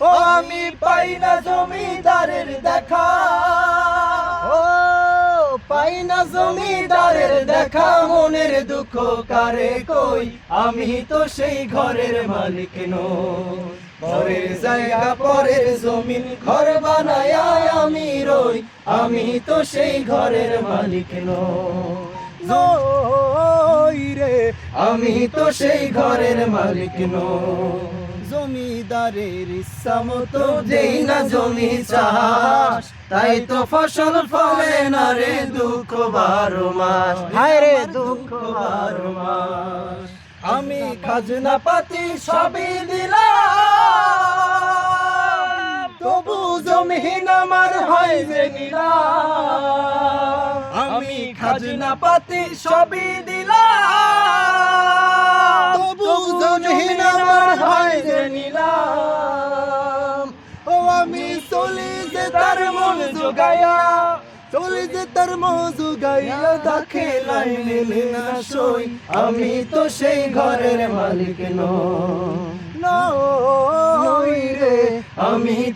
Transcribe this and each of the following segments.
ও, আমি পাই না জমিদারের দেখা। ও, পাই না জমিদারের দেখা, মনের দুঃখ কারে কই? আমি তো সেই ঘরের মালিক নই। ঘরের জায়গা, পরের জমিন, ঘর বানায় আমি রই। আমি তো সেই ঘরের মালিক নই। রে আমি তো সেই ঘরের মালিক নই। জমিদারের ইচ্ছা মতো যেই না জমি চাষ তাই তো ফসল ফলে না রে দুঃখ বারো মাস। হায় রে দুঃখ বারো মাস। আমি খাজনা পাতি সবই দিলাম। তবু জমিন আমার হয় যে নিলাম। খাজনা পাতি সবই দিলাম। তবু জমিন আমার হয় যে নিলাম। ও আমি চলি যে তার মন জোগায়া চলে যে তার মজু গাইয়া দেখে লাই মেলে না সই। আমি তো সেই ঘরের মালিক আমি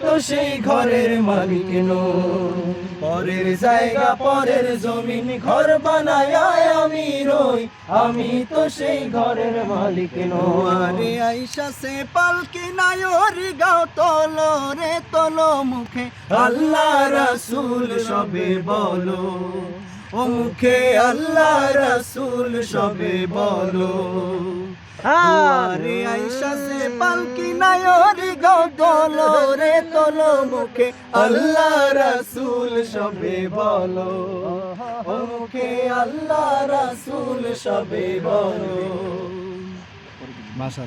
তো সেই ঘরের মালিক নই। পরের জায়গা পরের জমিন ঘর বানায় আমি রই। আমি তো সেই ঘরের মালিক নই। আইসা সে পালকি নায়র গাও তলো রে তলো মুখে। আল্লাহ রাসূল সবে বলো। ও মুখে আল্লাহ রাসূল সবে বলো। আরে আইসা সে পালকি নায়র গাও তলো তলো মুখে আল্লাহ রাসুল সবে বলো। মুখে আল্লাহ রাসূল সবে বলো।